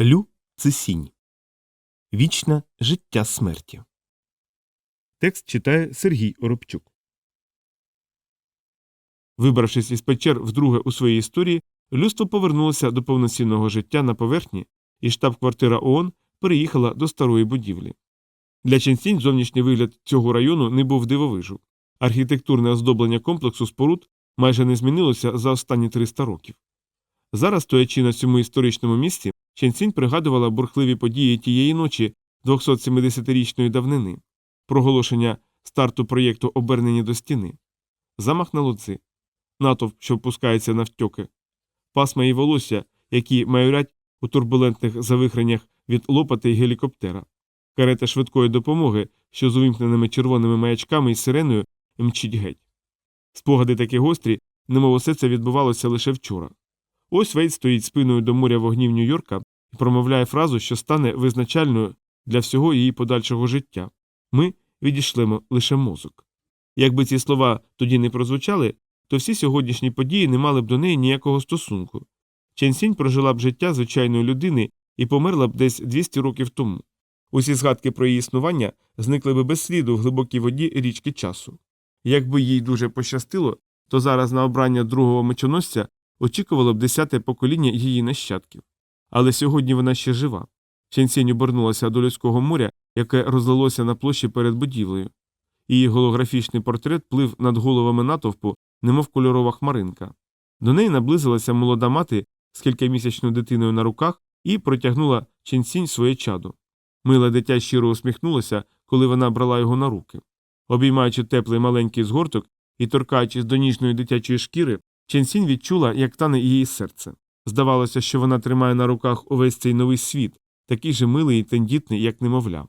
Лю Цисінь. Вічне життя смерті. Текст читає Сергій Оробчук. Вибравшись із печер вдруге у своїй історії, людство повернулося до повноцінного життя на поверхні, і штаб-квартира ООН переїхала до старої будівлі. Для Ченсінь зовнішній вигляд цього району не був дивовижу. Архітектурне оздоблення комплексу споруд майже не змінилося за останні 300 років. Зараз, стоячи на цьому історичному місці, Ченсінь пригадувала бурхливі події тієї ночі 270-річної давнини, проголошення старту проєкту обернення до стіни, замах на лодзи, натовп, що впускається навтьоки, пасма і волосся, які майорять у турбулентних завихреннях від лопати й гелікоптера, карета швидкої допомоги, що з увімкненими червоними маячками і сиреною мчить геть. Спогади такі гострі, немов усе це відбувалося лише вчора. Ось Вейт стоїть спиною до моря вогнів Нью-Йорка і промовляє фразу, що стане визначальною для всього її подальшого життя ми відійшлемо лише мозок. Якби ці слова тоді не прозвучали, то всі сьогоднішні події не мали б до неї ніякого стосунку. Ченсінь прожила б життя звичайної людини і померла б десь 200 років тому. Усі згадки про її існування зникли б без сліду в глибокій воді річки часу. Якби їй дуже пощастило, то зараз на обрання другого мечоносця очікувало б десяте покоління її нащадків. Але сьогодні вона ще жива. Ченсінь обернулася до людського моря, яке розлилося на площі перед будівлею. Її голографічний портрет плив над головами натовпу, немов кольорова хмаринка. До неї наблизилася молода мати з кількамісячною дитиною на руках і протягнула Ченсінь своє чадо. Миле дитя щиро усміхнулося, коли вона брала його на руки. Обіймаючи теплий маленький згорток і торкаючись до ніжної дитячої шкіри, Ченсінь відчула, як тане її серце. Здавалося, що вона тримає на руках увесь цей новий світ, такий же милий і тендітний, як немовля.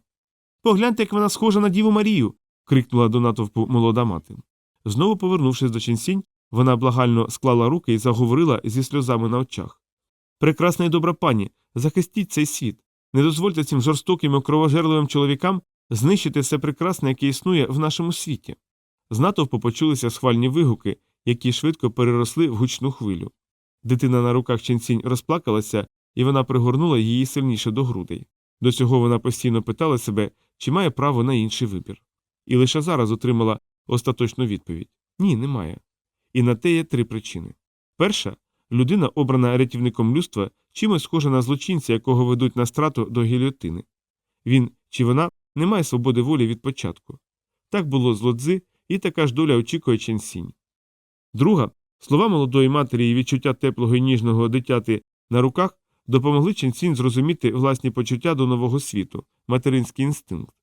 Погляньте, як вона схожа на Діву Марію. крикнула до натовпу молода мати. Знову повернувшись до Ченсінь, вона благально склала руки і заговорила зі сльозами на очах. Прекрасна і добра пані, захистіть цей світ. Не дозвольте цим жорстоким і кровожерливим чоловікам знищити все прекрасне, яке існує в нашому світі. З натовпу почулися схвальні вигуки, які швидко переросли в гучну хвилю. Дитина на руках ченсінь розплакалася, і вона пригорнула її сильніше до грудей. До цього вона постійно питала себе, чи має право на інший вибір. І лише зараз отримала остаточну відповідь ні, немає. І на те є три причини. Перша людина, обрана рятівником людства, чимось схожа на злочинця, якого ведуть на страту до гільотини. Він чи вона не має свободи волі від початку. Так було з лодзи, і така ж доля очікує ченсінь. Друга слова молодої матері і відчуття теплого і ніжного дитяти на руках допомогли ченсінь зрозуміти власні почуття до нового світу, материнський інстинкт.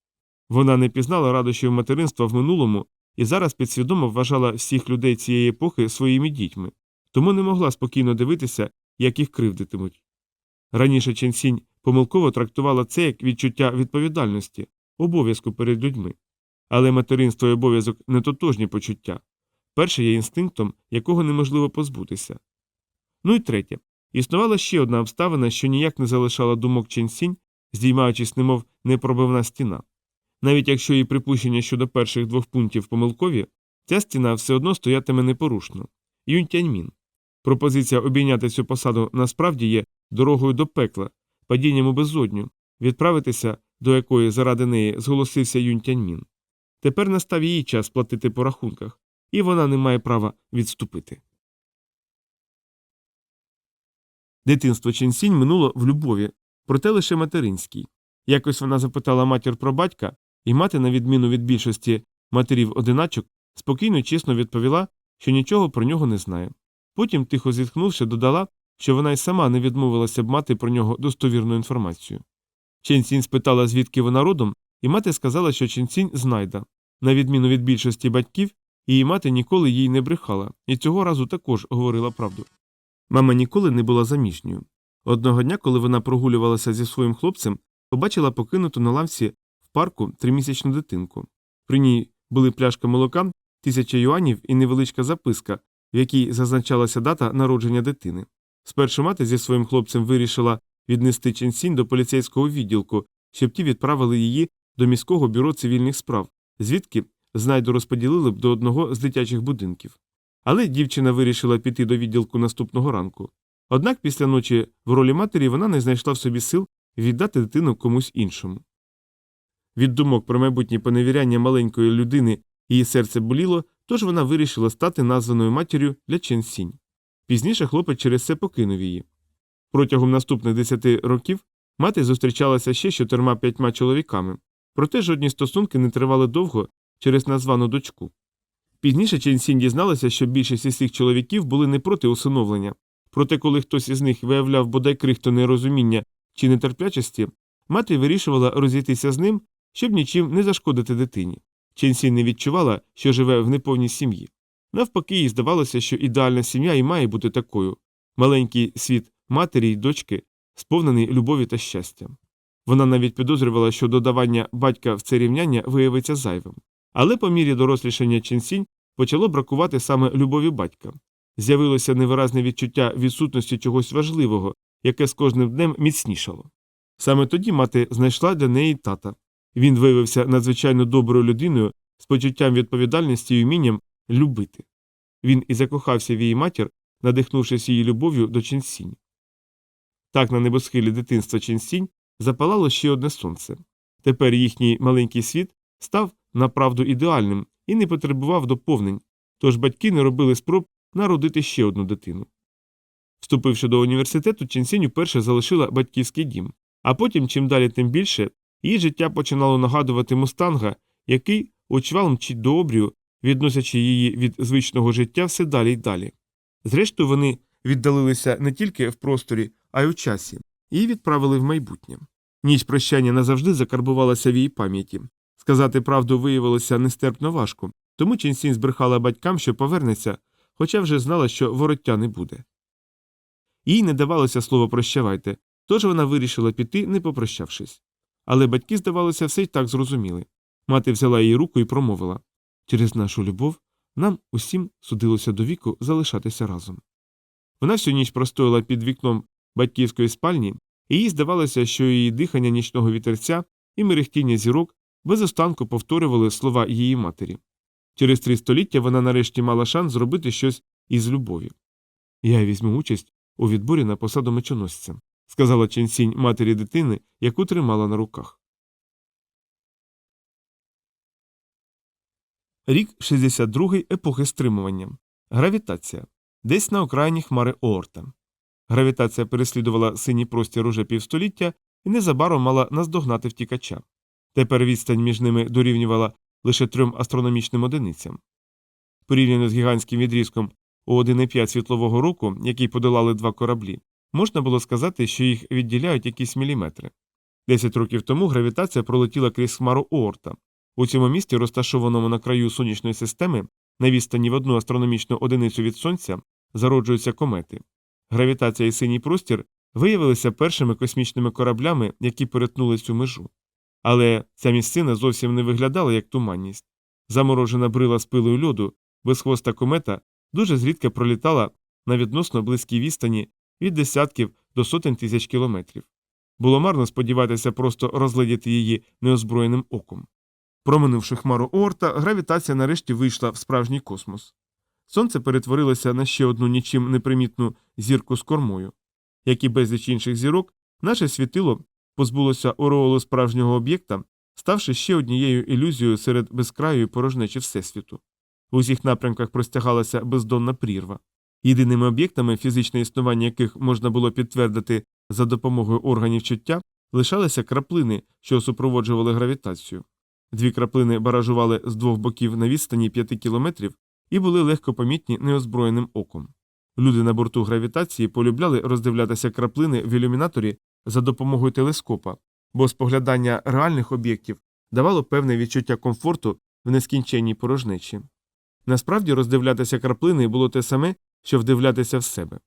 Вона не пізнала радощів материнства в минулому і зараз підсвідомо вважала всіх людей цієї епохи своїми дітьми, тому не могла спокійно дивитися, як їх кривдитимуть. Раніше Ченсінь помилково трактувала це як відчуття відповідальності, обов'язку перед людьми. Але материнство і обов'язок не тотожні почуття. Перше є інстинктом, якого неможливо позбутися. Ну і третє. Існувала ще одна обставина, що ніяк не залишала думок Ченсінь, здіймаючись, немов непробивна стіна. Навіть якщо її припущення щодо перших двох пунктів помилкові, ця стіна все одно стоятиме непорушно. Юнь-Тяньмін. Пропозиція обійняти цю посаду насправді є дорогою до пекла, падінням у безодню, відправитися до якої заради неї зголосився Юнь Тяньмін. Тепер настав її час платити по рахунках, і вона не має права відступити. Дитинство Ченсінь минуло в любові, проте лише материнській. Якось вона запитала матір про батька, і мати, на відміну від більшості матерів одиначок, спокійно і чесно відповіла, що нічого про нього не знає. Потім, тихо зітхнувши, додала, що вона й сама не відмовилася б мати про нього достовірну інформацію. Ченсінь спитала, звідки вона родом, і мати сказала, що Ченсінь знайда. На відміну від більшості батьків, її мати ніколи їй не брехала, і цього разу також говорила правду. Мама ніколи не була заміжньою. Одного дня, коли вона прогулювалася зі своїм хлопцем, побачила покинуту на лавці в парку тримісячну дитинку. При ній були пляшка молока, тисяча юанів і невеличка записка, в якій зазначалася дата народження дитини. Спершу мати зі своїм хлопцем вирішила віднести Ченсінь до поліцейського відділку, щоб ті відправили її до міського бюро цивільних справ, звідки знайду розподілили б до одного з дитячих будинків. Але дівчина вирішила піти до відділку наступного ранку. Однак після ночі в ролі матері вона не знайшла в собі сил віддати дитину комусь іншому. Від думок про майбутнє поневіряння маленької людини її серце боліло, тож вона вирішила стати названою матір'ю для Чен Сінь. Пізніше хлопець через це покинув її. Протягом наступних десяти років мати зустрічалася ще з чотирма п'ятьма чоловіками, проте жодні стосунки не тривали довго через названу дочку. Пізніше Чен Сінь дізналася, що більшість із цих чоловіків були не проти усиновлення, проте коли хтось із них виявляв бодай крихту нерозуміння чи нетерплячості, мати вирішувала розійтися з ним, щоб нічим не зашкодити дитині. Чен Сінь не відчувала, що живе в неповній сім'ї. Навпаки, їй здавалося, що ідеальна сім'я і має бути такою маленький світ матері й дочки, сповнений любові та щастя. Вона навіть підозрювала, що додавання батька в це рівняння виявиться зайвим. Але по мірі дорослішання Ченсінь почало бракувати саме любові батька. З'явилося невиразне відчуття відсутності чогось важливого, яке з кожним днем міцнішало. Саме тоді мати знайшла для неї тата. Він виявився надзвичайно доброю людиною з почуттям відповідальності і вмінням любити. Він і закохався в її матір, надихнувшись її любов'ю до Ченсінь. Так на небосхилі дитинства Ченсінь запалало ще одне сонце. Тепер їхній маленький світ став направду ідеальним і не потребував доповнень, тож батьки не робили спроб народити ще одну дитину. Вступивши до університету, Ченсінь уперше залишила батьківський дім, а потім, чим далі, тим більше, її життя починало нагадувати мустанга, який очвал мчить до обрію, відносячи її від звичного життя все далі й далі. Зрештою, вони віддалилися не тільки в просторі, а й у часі, і відправили в майбутнє. Ніч прощання назавжди закарбувалася в її пам'яті. Сказати правду виявилося нестерпно важко, тому Ченсінь збрехала батькам, що повернеться, хоча вже знала, що вороття не буде. Їй не давалося слово прощавайте, тож вона вирішила піти, не попрощавшись. Але батьки, здавалося, все й так зрозуміли. Мати взяла її руку і промовила через нашу любов нам усім судилося до віку залишатися разом. Вона всю ніч простояла під вікном батьківської спальні, і їй здавалося, що її дихання нічного вітерця і мерехтіння зірок без останку повторювали слова її матері. Через три століття вона нарешті мала шанс зробити щось із любові. Я візьму участь у відборі на посаду мечоносця, сказала Ченсінь матері дитини, яку тримала на руках. Рік 62 епохи стримування. Гравітація. Десь на окраїні хмари Оорта. Гравітація переслідувала синій простір уже півстоліття і незабаром мала наздогнати втікача. Тепер відстань між ними дорівнювала лише трьом астрономічним одиницям. Порівняно з гігантським відрізком у 1,5 світлового року, який подолали два кораблі, можна було сказати, що їх відділяють якісь міліметри. Десять років тому гравітація пролетіла крізь хмару Оорта. У цьому місті, розташованому на краю сонячної системи, на відстані в одну астрономічну одиницю від сонця, зароджуються комети. Гравітація і синій простір виявилися першими космічними кораблями, які перетнули цю межу. Але ця місцина зовсім не виглядала як туманність. Заморожена брила з пилою льоду, безхвоста комета дуже зрідка пролітала на відносно близькій відстані від десятків до сотень тисяч кілометрів. Було марно сподіватися просто розглядіти її неозброєним оком. Проминувши хмару Оорта, гравітація нарешті вийшла в справжній космос. Сонце перетворилося на ще одну нічим непримітну зірку з кормою. Як і безліч інших зірок, наше світило позбулося ореолу справжнього об'єкта, ставши ще однією ілюзією серед безкрайої порожнечі Всесвіту. У усіх напрямках простягалася бездонна прірва. Єдиними об'єктами, фізичне існування яких можна було підтвердити за допомогою органів чуття, лишалися краплини, що супроводжували гравітацію. Дві краплини баражували з двох боків на відстані 5 кілометрів і були легко помітні неозброєним оком. Люди на борту гравітації полюбляли роздивлятися краплини в ілюмінаторі за допомогою телескопа, бо споглядання реальних об'єктів давало певне відчуття комфорту в нескінченній порожнечі. Насправді роздивлятися краплини було те саме, що вдивлятися в себе.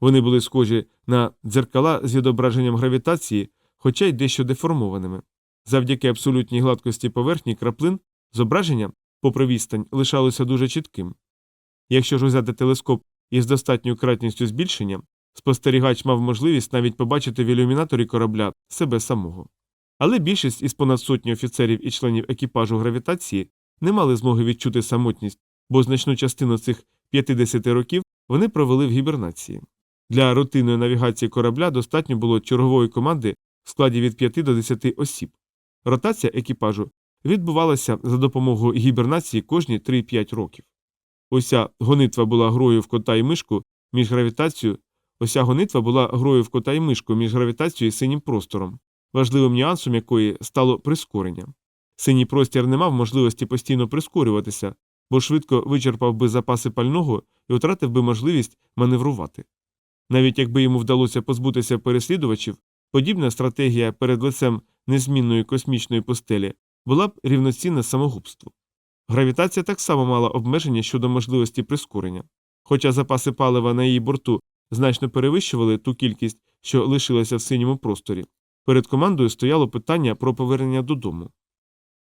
Вони були схожі на дзеркала з відображенням гравітації, хоча й дещо деформованими. Завдяки абсолютній гладкості поверхні краплин зображення, попри відстань, лишалося дуже чітким. Якщо ж взяти телескоп із достатньою кратністю збільшення, спостерігач мав можливість навіть побачити в ілюмінаторі корабля себе самого. Але більшість із понад сотні офіцерів і членів екіпажу гравітації не мали змоги відчути самотність, бо значну частину цих 50 років вони провели в гібернації. Для рутинної навігації корабля достатньо було чергової команди в складі від 5 до 10 осіб. Ротація екіпажу відбувалася за допомогою гібернації кожні 3-5 років. Уся гонитва була грою в кота і мишку між гравітацією. Ося гонитва була грою в кота і мишку між гравітацією і синім простором, важливим нюансом якої стало прискорення. Синій простір не мав можливості постійно прискорюватися, бо швидко вичерпав би запаси пального і втратив би можливість маневрувати. Навіть якби йому вдалося позбутися переслідувачів, подібна стратегія перед лицем незмінної космічної постелі була б рівноцінна самогубству. Гравітація так само мала обмеження щодо можливості прискорення. Хоча запаси палива на її борту значно перевищували ту кількість, що лишилася в синьому просторі, перед командою стояло питання про повернення додому.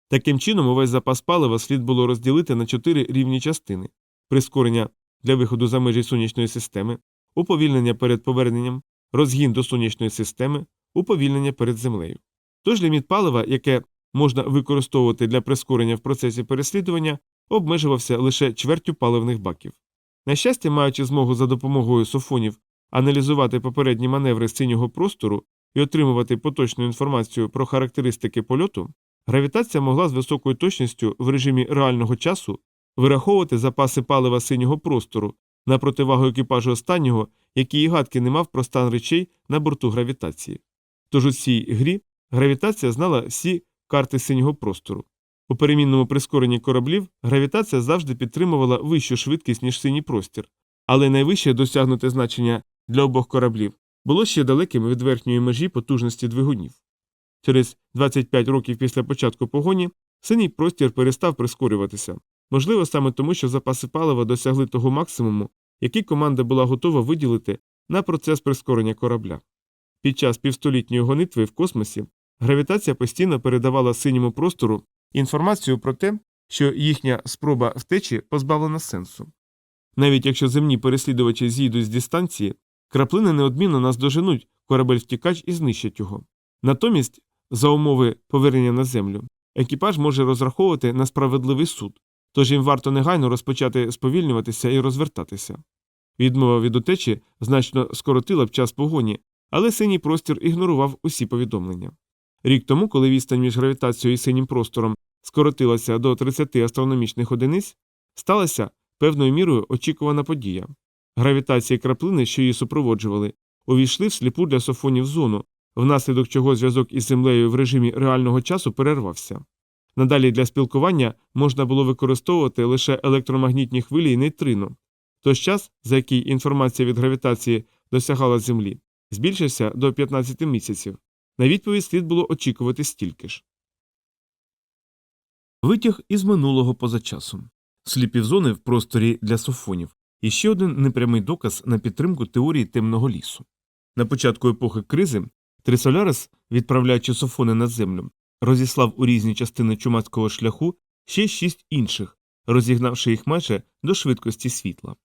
Таким чином, увесь запас палива слід було розділити на чотири рівні частини прискорення для виходу за межі сонячної системи, уповільнення перед поверненням, розгін до сонячної системи, уповільнення перед землею. Тож ліміт палива, яке можна використовувати для прискорення в процесі переслідування, обмежувався лише чвертю паливних баків. На щастя, маючи змогу за допомогою софонів аналізувати попередні маневри синього простору і отримувати поточну інформацію про характеристики польоту, гравітація могла з високою точністю в режимі реального часу вираховувати запаси палива синього простору на противагу екіпажу останнього, який і гадки не мав про стан речей на борту гравітації. Тож у цій грі гравітація знала всі карти синього простору. У перемінному прискоренні кораблів гравітація завжди підтримувала вищу швидкість, ніж синій простір, але найвище досягнуте значення для обох кораблів було ще далеким від верхньої межі потужності двигунів. Через 25 років після початку погоні синій простір перестав прискорюватися, можливо, саме тому, що запаси палива досягли того максимуму, який команда була готова виділити на процес прискорення корабля. Під час півстолітньої гонитви в космосі гравітація постійно передавала синьому простору інформацію про те, що їхня спроба втечі позбавлена сенсу. Навіть якщо земні переслідувачі з'їдуть з дистанції, краплини неодмінно наздоженуть корабель втікач і знищать його. Натомість, за умови повернення на землю, екіпаж може розраховувати на справедливий суд, тож їм варто негайно розпочати сповільнюватися і розвертатися. Відмова від утечі значно скоротила б час погоні, але синій простір ігнорував усі повідомлення. Рік тому, коли відстань між гравітацією і синім простором скоротилася до 30 астрономічних одиниць, сталася певною мірою очікувана подія. Гравітації краплини, що її супроводжували, увійшли в сліпу для софонів зону, внаслідок чого зв'язок із землею в режимі реального часу перервався. Надалі для спілкування можна було використовувати лише електромагнітні хвилі і нейтрино. Тож час, за який інформація від гравітації досягала Землі, збільшився до 15 місяців. На відповідь слід було очікувати стільки ж. Витяг із минулого поза часом. Сліпі зони в просторі для софонів. І ще один непрямий доказ на підтримку теорії темного лісу. На початку епохи кризи Трисолярис, відправляючи софони на землю, розіслав у різні частини чумацького шляху ще шість інших, розігнавши їх майже до швидкості світла.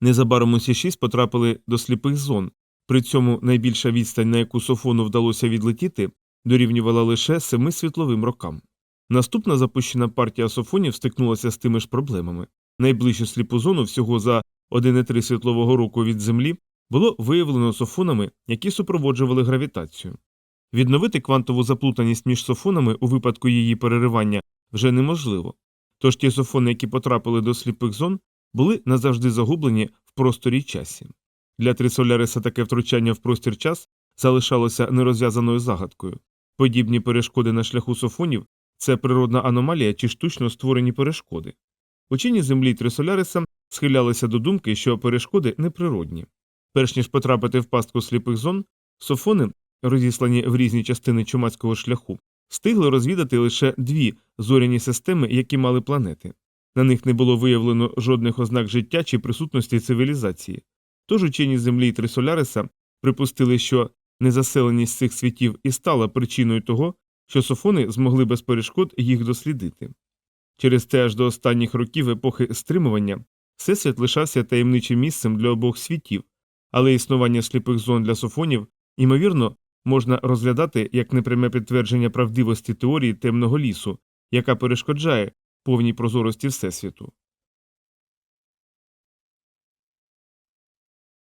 Незабаром усі шість потрапили до сліпих зон, при цьому найбільша відстань, на яку софону вдалося відлетіти, дорівнювала лише семи світловим рокам. Наступна запущена партія софонів стикнулася з тими ж проблемами. Найближчу сліпу зону всього за 1,3 світлового року від Землі було виявлено софонами, які супроводжували гравітацію. Відновити квантову заплутаність між софонами у випадку її переривання вже неможливо. Тож ті софони, які потрапили до сліпих зон, були назавжди загублені в просторі часі. Для Трисоляриса таке втручання в простір час залишалося нерозв'язаною загадкою. Подібні перешкоди на шляху софонів це природна аномалія чи штучно створені перешкоди. Учені землі Трисоляриса схилялися до думки, що перешкоди неприродні. Перш ніж потрапити в пастку сліпих зон, софони, розіслані в різні частини чумацького шляху, встигли розвідати лише дві зоряні системи, які мали планети. На них не було виявлено жодних ознак життя чи присутності цивілізації. Тож учені землі і Трисоляриса припустили, що незаселеність цих світів і стала причиною того, що софони змогли без перешкод їх дослідити. Через те аж до останніх років епохи стримування всесвіт лишався таємничим місцем для обох світів, але існування сліпих зон для софонів, ймовірно, можна розглядати як непряме підтвердження правдивості теорії темного лісу, яка перешкоджає повній прозорості Всесвіту.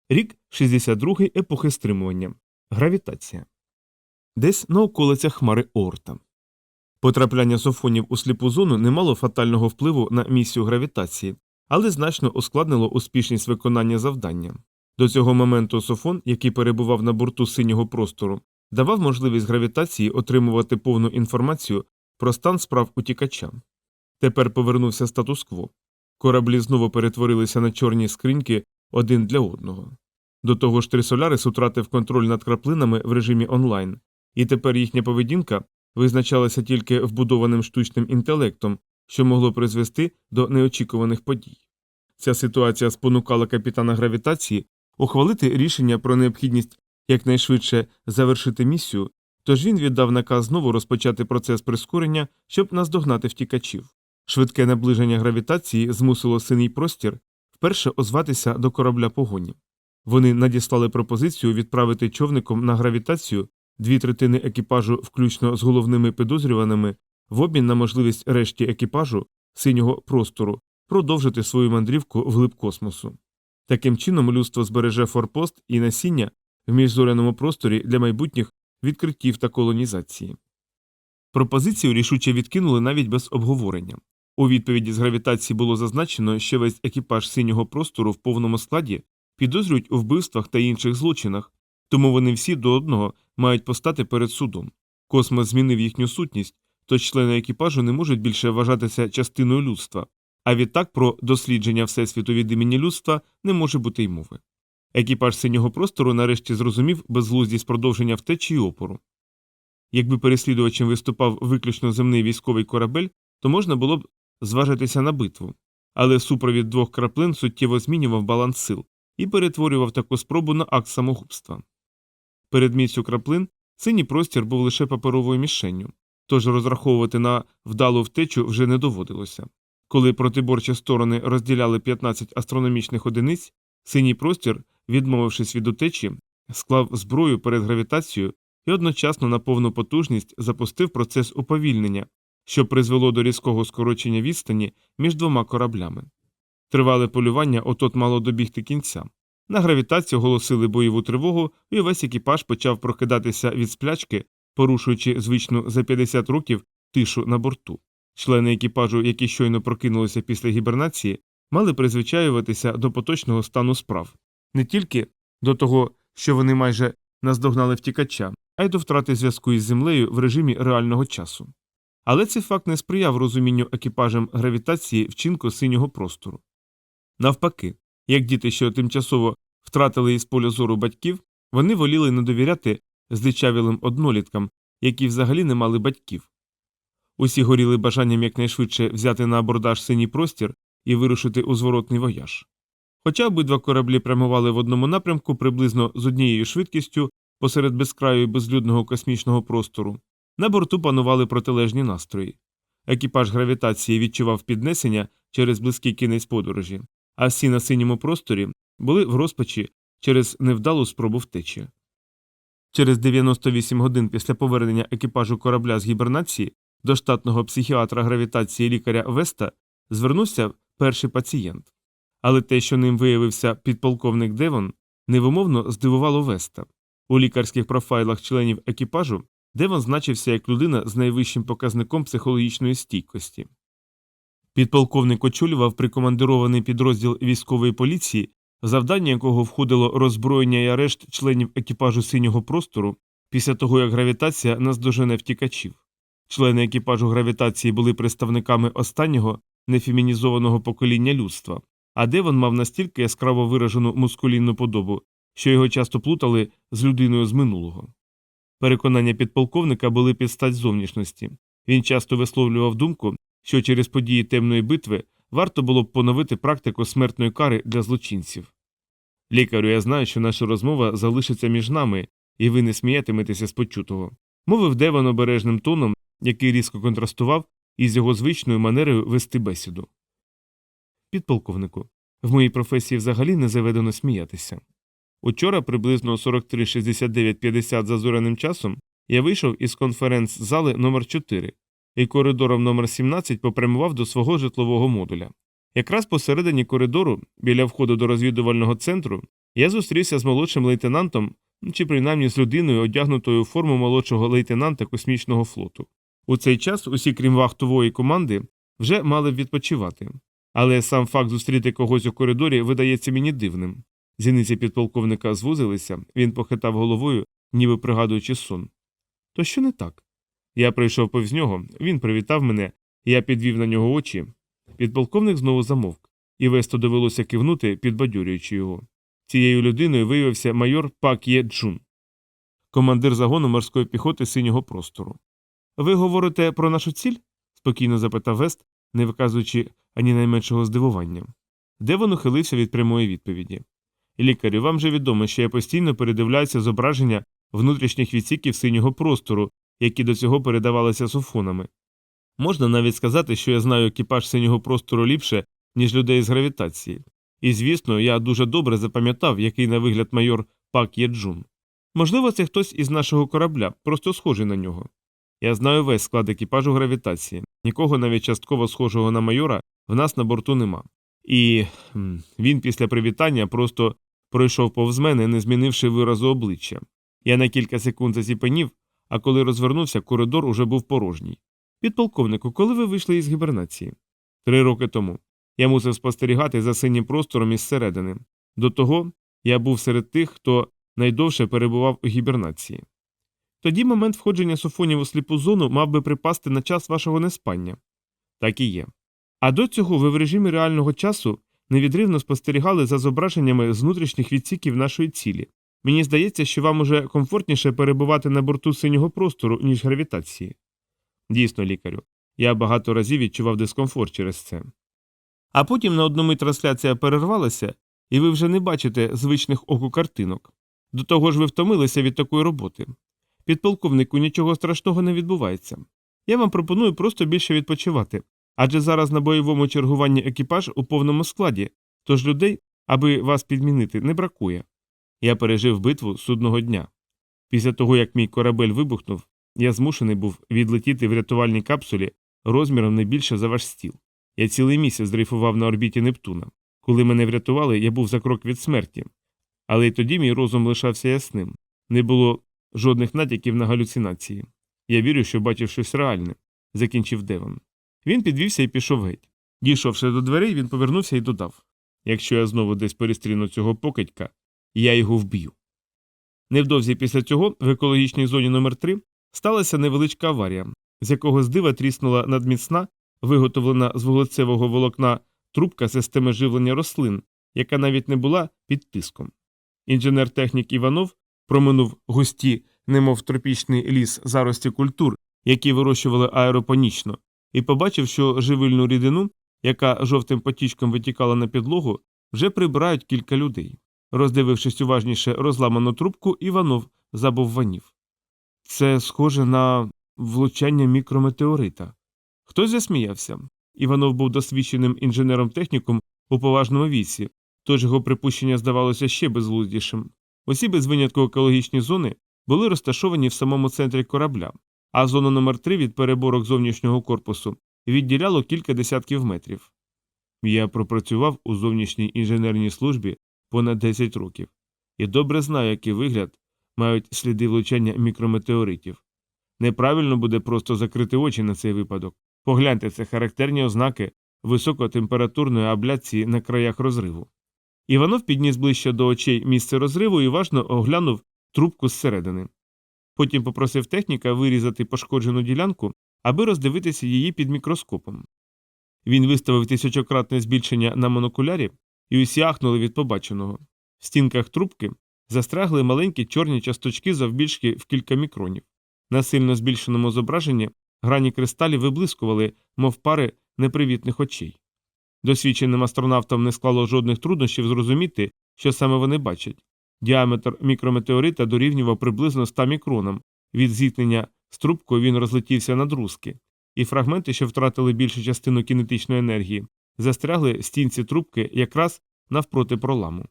Рік 62 епохи стримування. Гравітація. Десь на околицях хмари Оорта. Потрапляння софонів у сліпу зону не мало фатального впливу на місію гравітації, але значно ускладнило успішність виконання завдання. До цього моменту софон, який перебував на борту синього простору, давав можливість гравітації отримувати повну інформацію про стан справ утікача. Тепер повернувся статус-кво. Кораблі знову перетворилися на чорні скриньки один для одного. До того ж, Трисолярис утратив контроль над краплинами в режимі онлайн, і тепер їхня поведінка визначалася тільки вбудованим штучним інтелектом, що могло призвести до неочікуваних подій. Ця ситуація спонукала капітана гравітації ухвалити рішення про необхідність якнайшвидше завершити місію, тож він віддав наказ знову розпочати процес прискорення, щоб наздогнати втікачів. Швидке наближення гравітації змусило синій простір вперше озватися до корабля погоні. Вони надіслали пропозицію відправити човником на гравітацію дві третини екіпажу, включно з головними підозрюваними, в обмін на можливість решті екіпажу синього простору продовжити свою мандрівку вглиб космосу. Таким чином, людство збереже форпост і насіння в міжзоряному просторі для майбутніх відкриттів та колонізації. Пропозицію рішуче відкинули навіть без обговорення. У відповіді з гравітації було зазначено, що весь екіпаж синього простору в повному складі підозрюють у вбивствах та інших злочинах, тому вони всі до одного мають постати перед судом. Космос змінив їхню сутність, тож члени екіпажу не можуть більше вважатися частиною людства, а відтак про дослідження Всесвіту від імені людства не може бути й мови. Екіпаж синього простору нарешті зрозумів безглуздість продовження втечі й опору. Якби переслідувачем виступав виключно земний військовий корабель, то можна було б зважитися на битву, але супровід двох краплин суттєво змінював баланс сил і перетворював таку спробу на акт самогубства. Перед місцю краплин синій простір був лише паперовою мішенню, тож розраховувати на вдалу втечу вже не доводилося. Коли протиборчі сторони розділяли 15 астрономічних одиниць, синій простір, відмовившись від утечі, склав зброю перед гравітацією і одночасно на повну потужність запустив процес уповільнення, що призвело до різкого скорочення відстані між двома кораблями. Тривале полювання отот мало добігти кінця. На гравітацію оголосили бойову тривогу, і увесь екіпаж почав прокидатися від сплячки, порушуючи звичну за 50 років тишу на борту. Члени екіпажу, які щойно прокинулися після гібернації, мали призвичаюватися до поточного стану справ не тільки до того, що вони майже наздогнали втікача, а й до втрати зв'язку із землею в режимі реального часу. Але цей факт не сприяв розумінню екіпажем гравітації вчинку синього простору. Навпаки, як діти, що тимчасово втратили із поля зору батьків, вони воліли не довіряти здичавілим одноліткам, які взагалі не мали батьків. Усі горіли бажанням якнайшвидше взяти на абордаж синій простір і вирушити у зворотний вояж. Хоча обидва кораблі прямували в одному напрямку приблизно з однією швидкістю посеред безкраю безлюдного космічного простору, на борту панували протилежні настрої. Екіпаж гравітації відчував піднесення через близький кінець подорожі, а всі на синьому просторі були в розпачі через невдалу спробу втечі. Через 98 годин після повернення екіпажу корабля з гібернації до штатного психіатра гравітації лікаря Веста звернувся перший пацієнт. Але те, що ним виявився підполковник Девон, невимовно здивувало Веста. У лікарських профайлах членів екіпажу Девон значився як людина з найвищим показником психологічної стійкості. Підполковник очолював прикомандирований підрозділ військової поліції, завдання якого входило роззброєння і арешт членів екіпажу синього простору після того, як гравітація наздожене втікачів. Члени екіпажу гравітації були представниками останнього нефемінізованого покоління людства, а Девон мав настільки яскраво виражену мускулінну подобу, що його часто плутали з людиною з минулого. Переконання підполковника були під стать зовнішності. Він часто висловлював думку, що через події темної битви варто було б поновити практику смертної кари для злочинців. Лікарю, я знаю, що наша розмова залишиться між нами, і ви не сміятиметеся з почутого. Мовив Деван обережним тоном, який різко контрастував із його звичною манерою вести бесіду. Підполковнику, в моїй професії взагалі не заведено сміятися. Учора, приблизно 43.69.50 за зоряним часом, я вийшов із конференц-зали номер 4 і коридором номер 17 попрямував до свого житлового модуля. Якраз посередині коридору, біля входу до розвідувального центру, Я зустрівся з молодшим лейтенантом, ну, чи принаймні з людиною, одягнутою у форму молодшого лейтенанта космічного флоту. У цей час усі, крім вахтової команди, вже мали б відпочивати. Але сам факт зустріти когось у коридорі видається мені дивним. Зіниці підполковника звузилися, він похитав головою, ніби пригадуючи сон. То що не так? Я прийшов повз нього, він привітав мене, я підвів на нього очі. Підполковник знову замовк, і Весту довелося кивнути, підбадьорюючи його. Цією людиною виявився майор Пак Є Джун, командир загону морської піхоти синього простору. Ви говорите про нашу ціль? спокійно запитав Вест, не виказуючи ані найменшого здивування. Девон ухилився від прямої відповіді. Лікарю, вам же відомо, що я постійно передивляюся зображення внутрішніх відсіків синього простору, які до цього передавалися софонами. Можна навіть сказати, що я знаю екіпаж синього простору ліпше, ніж людей з гравітації. І, звісно, я дуже добре запам'ятав, який на вигляд майор Пак Єджун. Можливо, це хтось із нашого корабля, просто схожий на нього. Я знаю весь склад екіпажу гравітації, нікого навіть частково схожого на майора в нас на борту нема. І він після привітання просто пройшов повз мене, не змінивши виразу обличчя. Я на кілька секунд заціпенів, а коли розвернувся, коридор уже був порожній. Підполковнику, коли ви вийшли із гібернації? Три роки тому. Я мусив спостерігати за синім простором із середини. До того я був серед тих, хто найдовше перебував у гібернації. Тоді момент входження софонів у сліпу зону мав би припасти на час вашого неспання. Так і є. А до цього ви в режимі реального часу невідривно спостерігали за зображеннями з внутрішніх відсіків нашої цілі. Мені здається, що вам уже комфортніше перебувати на борту синього простору, ніж гравітації. Дійсно, лікарю, я багато разів відчував дискомфорт через це. А потім на одному трансляція перервалася, і ви вже не бачите звичних оку картинок. До того ж ви втомилися від такої роботи. Підполковнику нічого страшного не відбувається. Я вам пропоную просто більше відпочивати, адже зараз на бойовому чергуванні екіпаж у повному складі, тож людей, аби вас підмінити, не бракує. Я пережив битву судного дня. Після того, як мій корабель вибухнув, я змушений був відлетіти в рятувальній капсулі розміром не більше за ваш стіл. Я цілий місяць дрейфував на орбіті Нептуна. Коли мене врятували, я був за крок від смерті. Але й тоді мій розум лишався ясним. Не було жодних натяків на галюцинації. Я вірю, що бачив щось реальне, закінчив Девон. Він підвівся і пішов геть. Дійшовши до дверей, він повернувся і додав Якщо я знову десь перестріну цього покидька, я його вб'ю. Невдовзі після цього в екологічній зоні номер 3 сталася невеличка аварія, з якого з дива тріснула надміцна, виготовлена з вуглецевого волокна трубка системи живлення рослин, яка навіть не була під тиском. Інженер-технік Іванов проминув густі, немов тропічний ліс зарості культур, які вирощували аеропонічно, і побачив, що живильну рідину, яка жовтим потічком витікала на підлогу, вже прибирають кілька людей. Роздивившись уважніше розламану трубку, Іванов забовванів. Це схоже на влучання мікрометеорита. Хтось засміявся. Іванов був досвідченим інженером-техніком у поважному віці, тож його припущення здавалося ще безглуздішим. Усі без винятку екологічні зони були розташовані в самому центрі корабля, а зону номер 3 від переборок зовнішнього корпусу відділяло кілька десятків метрів. Я пропрацював у зовнішній інженерній службі понад 10 років і добре знаю, який вигляд мають сліди влучання мікрометеоритів. Неправильно буде просто закрити очі на цей випадок. Погляньте, це характерні ознаки високотемпературної абляції на краях розриву. Іванов підніс ближче до очей місце розриву і важно оглянув трубку зсередини. Потім попросив техніка вирізати пошкоджену ділянку, аби роздивитися її під мікроскопом. Він виставив тисячократне збільшення на монокулярі, і усі ахнули від побаченого. В стінках трубки застрягли маленькі чорні часточки завбільшки в кілька мікронів. На сильно збільшеному зображенні грані кристалів виблискували, мов пари непривітних очей. Досвідченим астронавтам не склало жодних труднощів зрозуміти, що саме вони бачать. Діаметр мікрометеорита дорівнював приблизно 100 мікронам. Від зіткнення з трубкою він розлетівся на друзки, і фрагменти, що втратили більшу частину кінетичної енергії, застрягли в стінці трубки якраз навпроти проламу.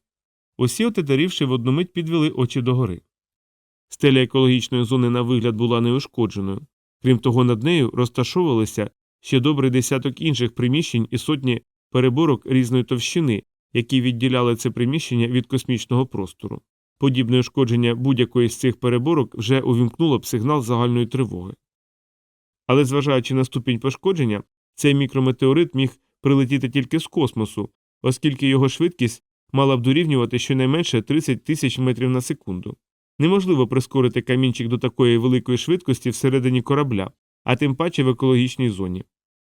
Усі отетерівши в одну мить підвели очі догори. Стеля екологічної зони на вигляд була неушкодженою. Крім того, над нею розташовувалися ще добрий десяток інших приміщень і сотні переборок різної товщини, які відділяли це приміщення від космічного простору. Подібне ушкодження будь-якої з цих переборок вже увімкнуло б сигнал загальної тривоги. Але зважаючи на ступінь пошкодження, цей мікрометеорит міг прилетіти тільки з космосу, оскільки його швидкість мала б дорівнювати щонайменше 30 тисяч метрів на секунду. Неможливо прискорити камінчик до такої великої швидкості всередині корабля, а тим паче в екологічній зоні.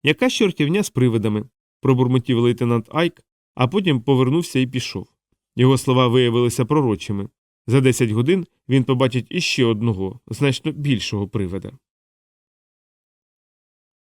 Яка чортівня з привидами, пробурмотів лейтенант Айк, а потім повернувся і пішов. Його слова виявилися пророчими. За 10 годин він побачить іще одного, значно більшого привида.